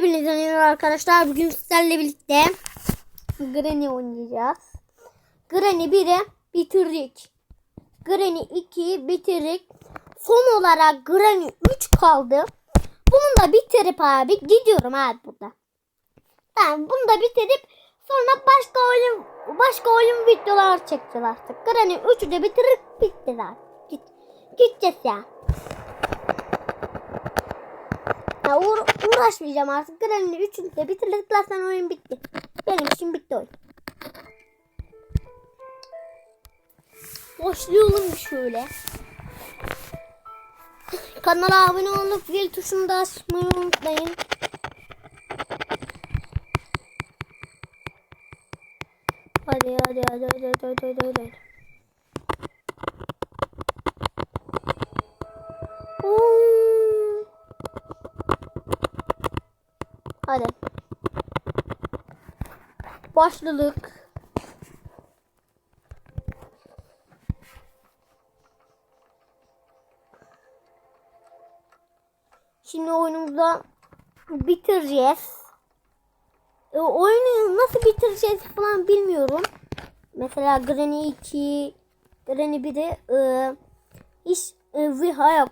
Hepinize merhaba arkadaşlar. Bugün sizlerle birlikte Granny oynayacağız. Granny 1'i bitirdik. Granny 2'yi bitirdik. Son olarak Granny 3 kaldı. Bunu da bitirip abi gidiyorum abi burada. Ben bunu da bitirip sonra başka oyun başka oyun videolar çekeceğiz artık. Granny 3'ü de bitirip bitti zaten. Git, gideceğiz ya. Ya uğra- uğraşmayacağım artık. Granny'nin üçünü de bitirdik. Zaten oyun bitti. Benim için bitti oyun. Başlayalım şöyle. Kanala abone olup zil tuşunu da açmayı unutmayın. Hadi hadi hadi hadi hadi hadi hadi. Hadi. Başladık. Şimdi oyunumuza bitireceğiz. E, oyunu nasıl bitireceğiz falan bilmiyorum. Mesela Granny 2, Granny 1'i e, hiç e, Viha yok.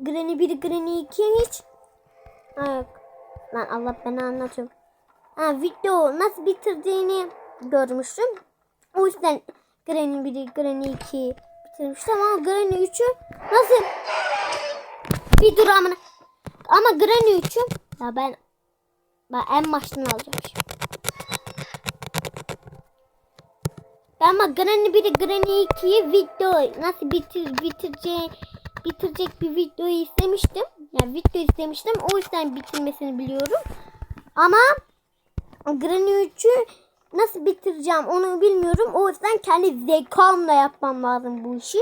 Granny 1, Granny 2 hiç yok. Lan Allah beni anlatıyorum. Ha, video nasıl bitirdiğini görmüştüm. O yüzden Granny 1'i, Granny 2'yi bitirmiştim ama Granny 3'ü nasıl bir dur amına. Ama Granny 3'ü ya ben ben en baştan alacağım. Ben ama Granny 1'i, Granny 2'yi video nasıl bitir bitireceği bitirecek bir videoyu istemiştim. Yani video istemiştim. O yüzden bitirmesini biliyorum. Ama Granny 3'ü nasıl bitireceğim onu bilmiyorum. O yüzden kendi zekamla yapmam lazım bu işi.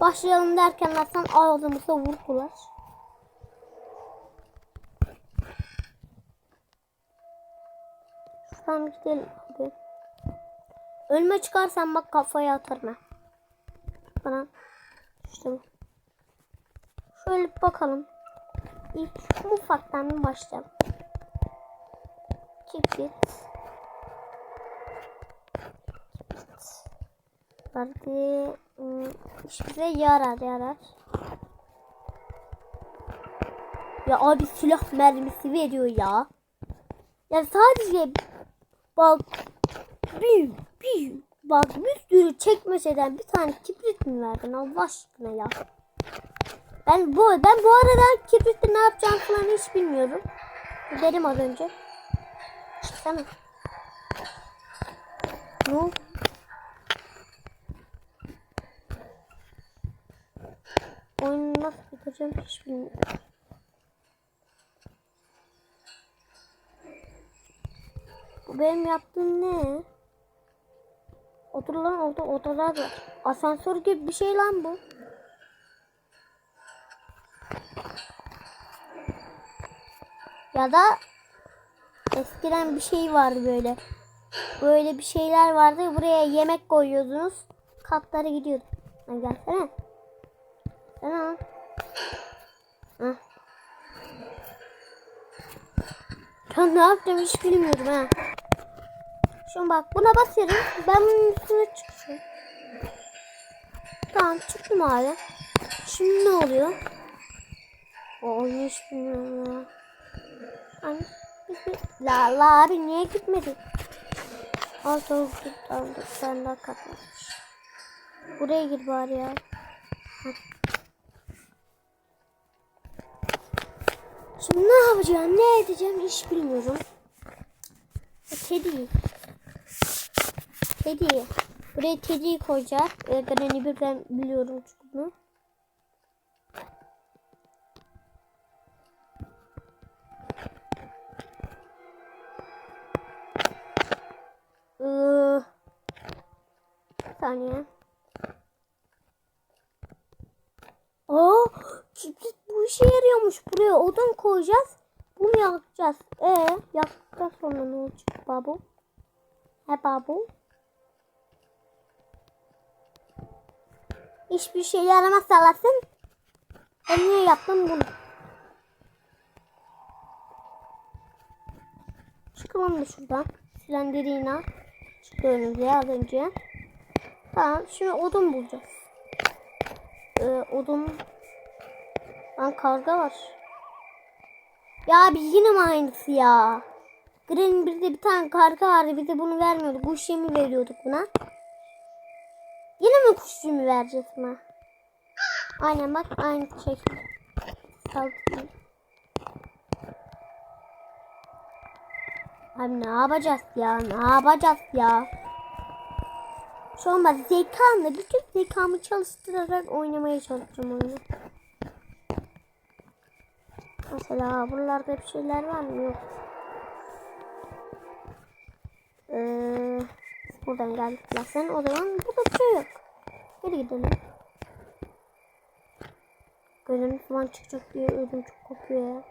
Başlayalım derken zaten ağzımıza vurdular. Şuradan gidelim abi. Ölme çıkarsan bak kafaya atarım ha. Bana. İşte bu. Şöyle bir bakalım. İlk ufaktan bir başlayalım. Kibrit. Hadi. Hmm, işimize yarar yarar. Ya abi silah mermisi veriyor ya. Ya sadece bak bir, bir bak bir sürü çekmeceden bir tane kibrit mi verdin Allah aşkına ya. Ben bu ben bu arada kibritle ne yapacağım falan hiç bilmiyorum. Dedim az önce. Çıksana. Ne oldu? Nasıl bitireceğim hiç bilmiyorum. Bu benim yaptığım ne? Otur lan orada odalar var. Asansör gibi bir şey lan bu. Ya da eskiden bir şey vardı böyle. Böyle bir şeyler vardı. Buraya yemek koyuyordunuz. Katlara gidiyordu. Ha, gelsene. Sana. Hah. Ben ne yaptım hiç bilmiyorum ha. Şimdi bak buna basıyorum. Ben bunun üstüne çıkıyorum. Tamam çıktım abi. Şimdi ne oluyor? O hiç bilmiyorum ya. Hani, la la abi niye gitmedi? Al tamam dur sen daha katlamış. Buraya gir bari ya. Şimdi ne yapacağım ne edeceğim hiç bilmiyorum. Teddy. Teddy. Buraya Teddy'yi koyacağız. Ee, Granny birden biliyorum çünkü saniye. Aa, çipsit bu işe yarıyormuş. Buraya odun koyacağız. Bunu yakacağız. Ee, yaktıktan sonra ne olacak babu? He babu? Hiçbir şey yaramaz salasın. Ben niye yaptım bunu? Çıkalım da şuradan. Silendirina. Çıktı önümüze az önce. Tamam şimdi odun bulacağız. Ee, odun. Lan karga var. Ya abi yine mi aynısı ya? Granny bir de bir tane karga vardı. Bir de bunu vermiyorduk. Kuş yemi veriyorduk buna. Yine mi kuş yemi vereceğiz buna? Aynen bak aynı şekilde. Saldırıyor. Abi ne yapacağız ya? Ne yapacağız ya? Şu an ben zekamla bütün zekamı çalıştırarak oynamaya çalışacağım oyunu. Mesela buralarda bir şeyler var mı? Yok. Ee, buradan geldik zaten. O zaman burada bir şey yok. Geri gidelim. Gölüm falan çıkacak diye ödüm çok kopuyor ya.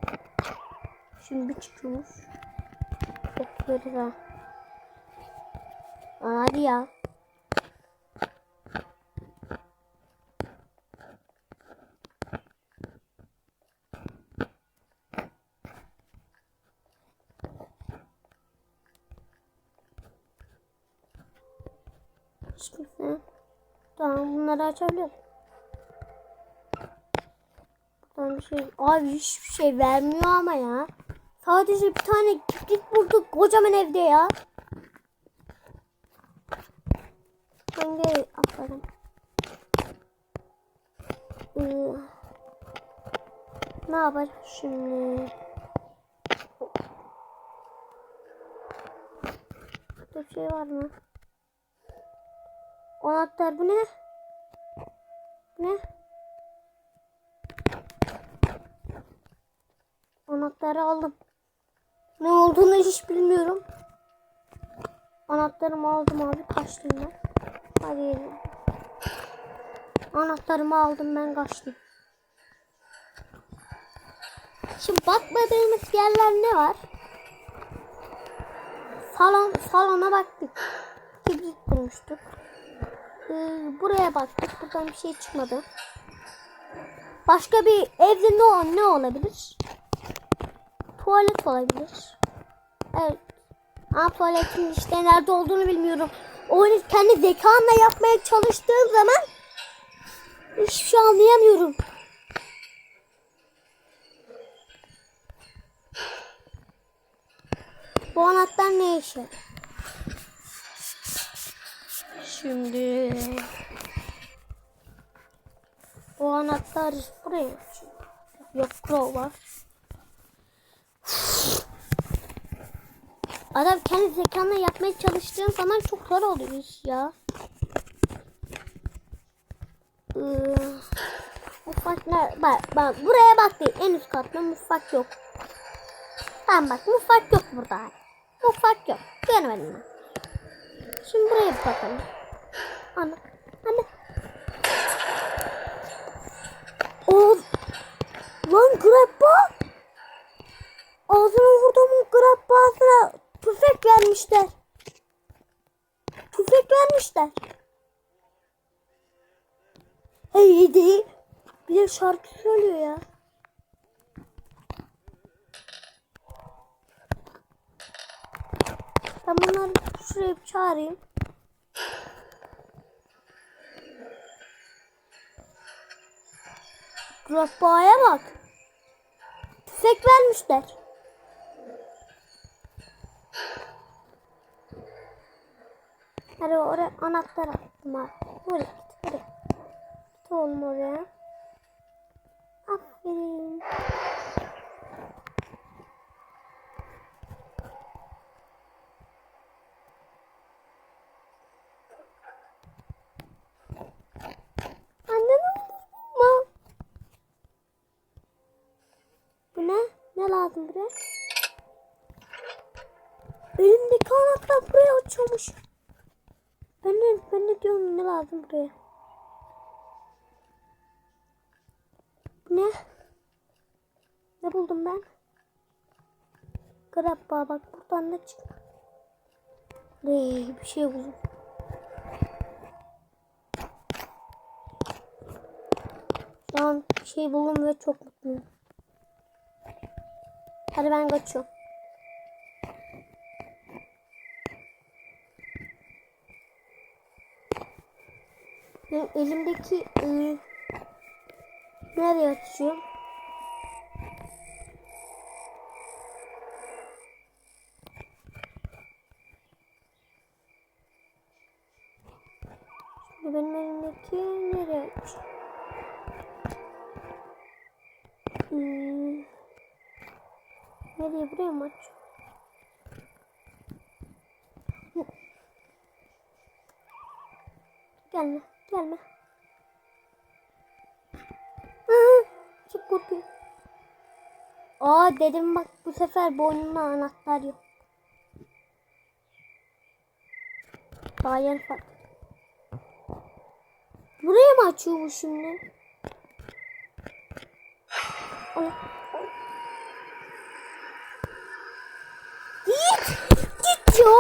Şimdi bir çıkıyormuş. Kopuyoruz ha. Hadi ya. Hiç kimse. Tamam bunları açabiliyoruz. Buradan bir şey. Abi hiçbir şey vermiyor ama ya. Sadece bir tane kibrit bulduk kocaman evde ya. Geri atlarım. Ee, ne yapacağız şimdi? Bir şey var mı? Anahtar bu ne? Ne? Anahtarı aldım. Ne olduğunu hiç bilmiyorum. Anahtarımı aldım abi kaçtım ben. Hadi gelin. Anahtarımı aldım ben kaçtım. Şimdi bakmadığımız yerler ne var? Salon, salona baktık. Kibrit bulmuştuk. Ee, buraya baktık. Buradan bir şey çıkmadı. Başka bir evde ne, ne olabilir? Tuvalet olabilir. Evet. Ama tuvaletin işte nerede olduğunu bilmiyorum. Oyunu kendi zekamla yapmaya çalıştığım zaman hiçbir şey anlayamıyorum. Bu anahtar ne işe? Şimdi bu anahtar buraya. Yok crow var. Adam kendi zekanla yapmaya çalıştığın zaman çok zor oluyor iş ya. Ee, mutfak ne? Bak, bak buraya bak değil. En üst katta mutfak yok. Tamam bak mutfak yok burada. Mutfak yok. Görmedim ben. Şimdi buraya bir bakalım. Ana. Ana. O lan grabba. Ağzına vurduğumun grabbasına tüfek vermişler. Tüfek vermişler. Hey değil. Bir de şarkı söylüyor ya. Ben bunları şuraya çağırayım. Grabba'ya bak. Tüfek vermişler. Hadi oraya anahtar attım abi. Oraya git oraya. Git oğlum oraya. Aferin. Anne ne olur Bu ne? Ne lazım buraya? Elimdeki anahtar buraya açıyormuş. Ben de, ben de diyorum ne lazım buraya? Bu ne? Ne buldum ben? Grabba bak buradan ne çıktı? Hey, bir şey buldum. Şu an bir şey buldum ve çok mutluyum. Hadi ben kaçıyorum. Ben elimdeki ıı, nereye açıyorum? Şimdi benim elimdeki nereye açıyorum? Hmm. Nereye buraya mı açıyorum? Hı. Gelme, gelme. Hı, Çok korkuyorum. Aa dedim bak bu sefer boynumda anahtar yok. Daha yeni fark. Buraya mı açıyor bu şimdi? Ay. Git! Git ya,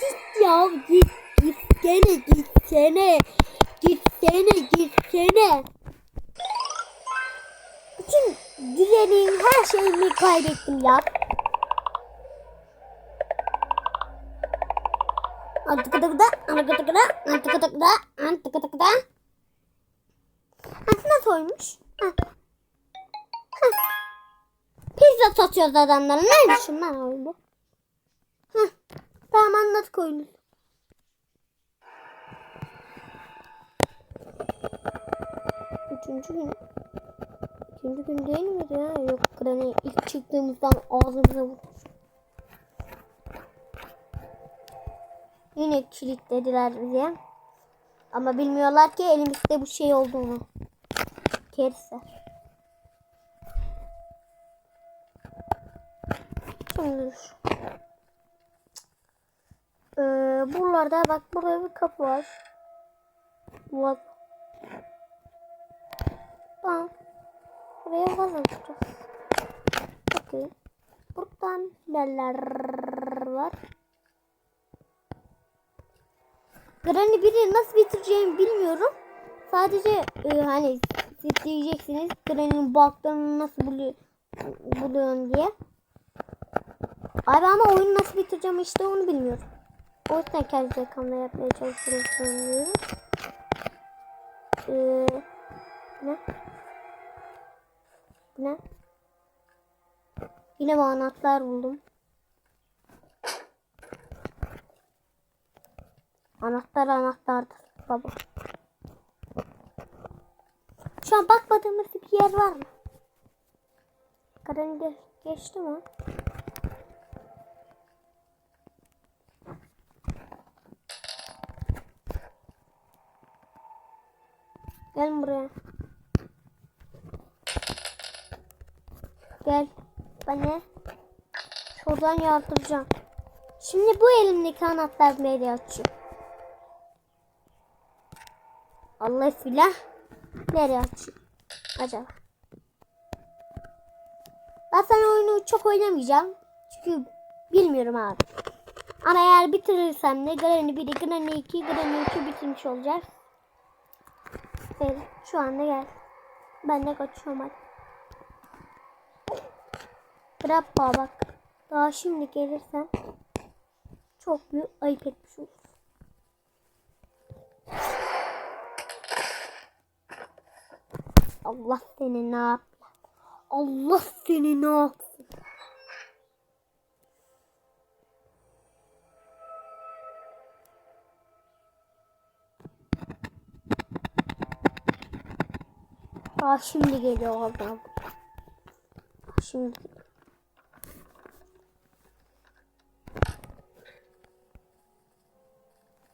git ya, git, gitsene, gitsene, gitsene, antıkıdıkıda, antıkıdıkıda, antıkıdıkıda. Nasıl nasıl oymuş? Ha. Ha. Pizza satıyoruz adamlara. Lan oyun bu? Heh. Tamam anladık oyunu. Üçüncü gün. Üçüncü gün değil miydi ya? Yok Granny ilk çıktığımızdan ağzımıza vurmuş. Yine kilitlediler bize. Ama bilmiyorlar ki elimizde bu şey olduğunu. Kerisler. Şimdi. Ee, buralarda bak burada bir kapı var. Vaz. Tamam. Buraya vaz atacağız. Okey. Buradan neler var? Granny 1'i nasıl bitireceğimi bilmiyorum. Sadece e, hani siz diyeceksiniz Granny'nin bug'larını nasıl buluyor, buluyorsun diye. Abi ama oyunu nasıl bitireceğim işte onu bilmiyorum. O yüzden kendi zekamla yapmaya çalışıyorum. Ee, ne? Ne? Yine anahtar buldum. Anahtar anahtardır baba. Şu an bakmadığımız bir yer var mı? Kadın ge geçti mi? Gel buraya. Gel. Bana şuradan yardıracağım. Şimdi bu elimdeki anahtar nereye açıyor? Filan nereye açıyor? Acaba. Sana oyunu çok oynamayacağım. Çünkü bilmiyorum abi. Ama eğer bitirirsem de Granny 1'i, Granny 2, Granny 3'ü bitirmiş olacağız. Evet, şu anda gel. Ben de kaçıyorum hadi. Grappa bak. Daha şimdi gelirsen çok büyük ayıp etmiş olur. Allah seni ne yap? Allah seni ne yapsın? Aa şimdi geliyor adam. Şimdi.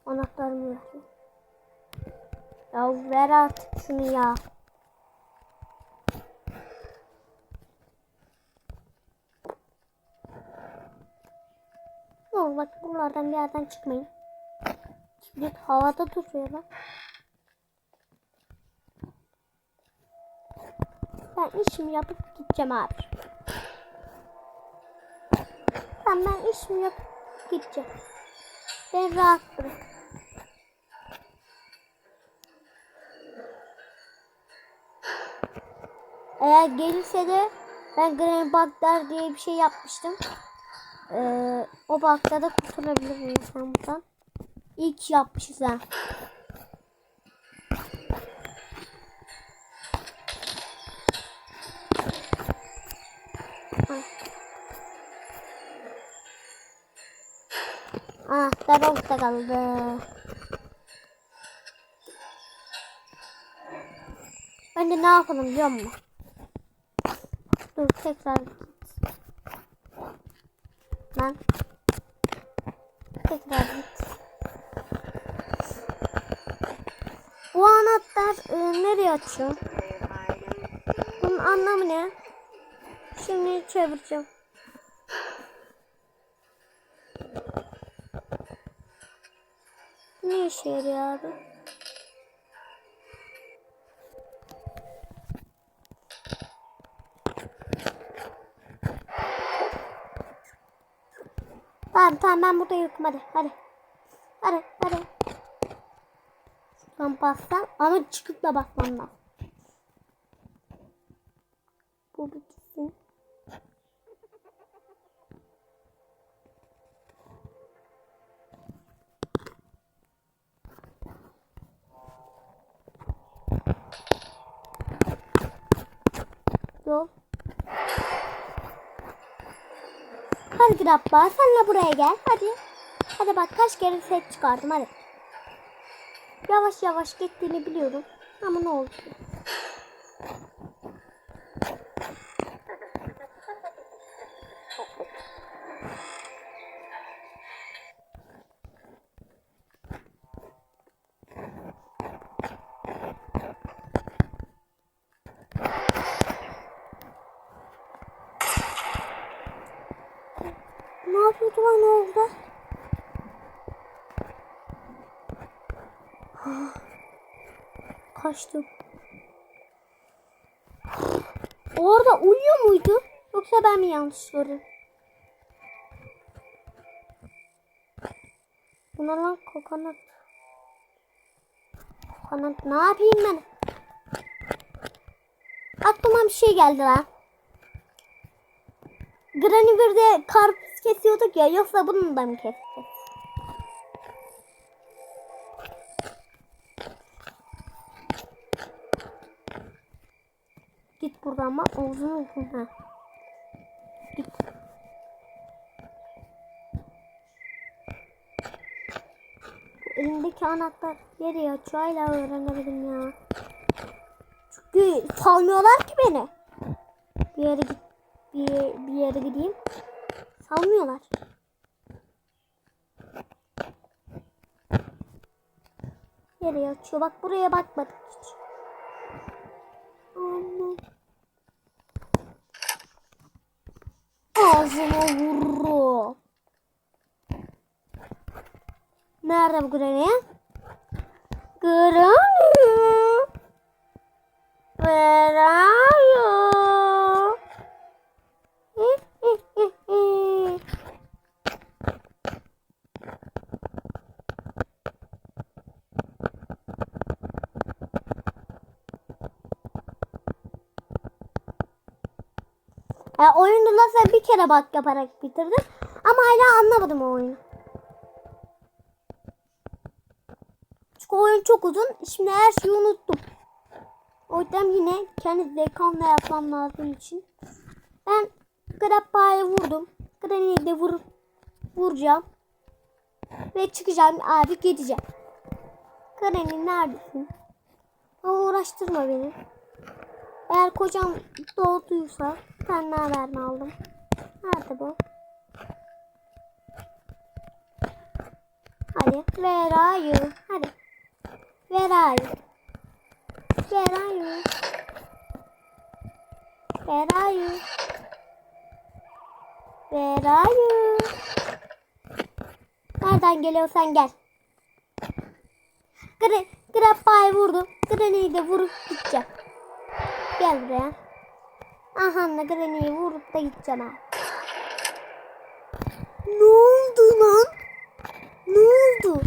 Anahtarımı ver. Ya ver artık şunu ya. Ne olur bak buralardan bir yerden çıkmayın. Şimdi havada duruyor bak. Ben işimi yapıp gideceğim abi. Tamam ben işimi yapıp gideceğim. Ben rahat bırak. Eğer gelirse de ben Granny Bug'lar diye bir şey yapmıştım. Ee, o bahçede kurtulabilir miyim sanırım? İlk yapmışız ha. Ah, derenkte kaldı. Önce ne yapalım biliyor musun? Dur tekrar Tekrar git. Bu anahtar e, nereye açıyor? Bunun anlamı ne? Şimdi çevireceğim. Ne işe yarıyor abi? Tamam tamam ben burada yokum hadi hadi. Hadi hadi. Şuradan bassam ama çıkıp da basmam lazım. Bu bitsin. Hadi Grabba sen de buraya gel hadi. Hadi bak kaç kere set çıkardım hadi. Yavaş yavaş gittiğini biliyorum. Ama ne oldu? Ne yapıyordu lan orada? Kaçtım. Orada uyuyor muydu? Yoksa ben mi yanlış gördüm? Bu ne lan kokonat? Kokonat ne yapayım ben? Aklıma bir şey geldi lan. Granny birde karpuz kesiyorduk ya yoksa bunu da mı keseceğiz? Git buradan ama uzun ha. Git. Bu elimdeki anahtar nereye açıyor hala öğrenemedim ya. Çünkü salmıyorlar ki beni. Bir yere git bir, bir yere gideyim. Salmıyorlar. Nereye açıyor? Bak buraya bakmadık hiç. Anne. Ağzıma vurru. Nerede bu Granny? Granny. Kere bak yaparak bitirdim. Ama hala anlamadım o oyunu. Çünkü oyun çok uzun. Şimdi her şeyi unuttum. O yüzden yine kendi zekamla yapmam lazım için. Ben Grappa'ya vurdum. Granny'yi de vur, vuracağım. Ve çıkacağım abi gideceğim. Granny neredesin? Ama uğraştırma beni. Eğer kocam doğduysa senden haber aldım. Nerede bu? Hadi. Where are you? Hadi. Where are you? Where are you? Where are you? Where are you? Nereden geliyorsan gel. Gra Grappa'yı vurdum. Granny'yi de vurup gideceğim. Gel buraya. Aha da Granny'yi vurup da gideceğim ha. Ne oldu lan? Ne oldu?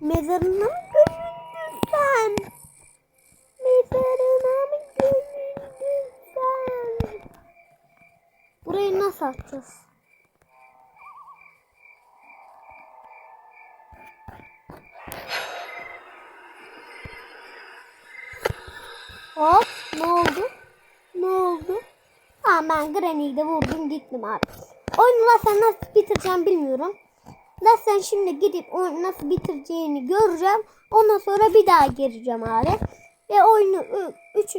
Mezarına mı gömüldün sen? Mezarına mı gömüldün sen? Burayı nasıl açacağız? Hop ne oldu? Ne oldu? Ha ben Granny'yi de vurdum gittim abi. Oyunu sen nasıl bitireceğim bilmiyorum. Zaten şimdi gidip oyunu nasıl bitireceğini göreceğim. Ondan sonra bir daha gireceğim abi. Ve oyunu 3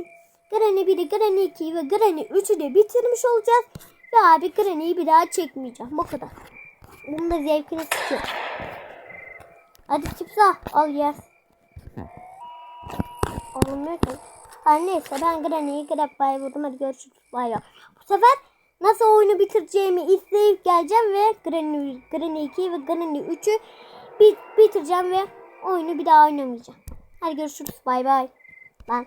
Granny 1'i, Granny 2'yi ve Granny 3'ü de bitirmiş olacağız. Ve abi Granny'yi bir daha çekmeyeceğim. Bu kadar. Bunun da zevkini sıkıyor. Hadi çıksa al yer. Olmuyor ki. Her neyse ben Granny'yi grab bay vurdum. Hadi görüşürüz. Bay bay. Bu sefer nasıl oyunu bitireceğimi izleyip geleceğim ve Granny, Granny 2 ve Granny 3'ü bit bitireceğim ve oyunu bir daha oynamayacağım. Hadi görüşürüz. Bay bay. Ben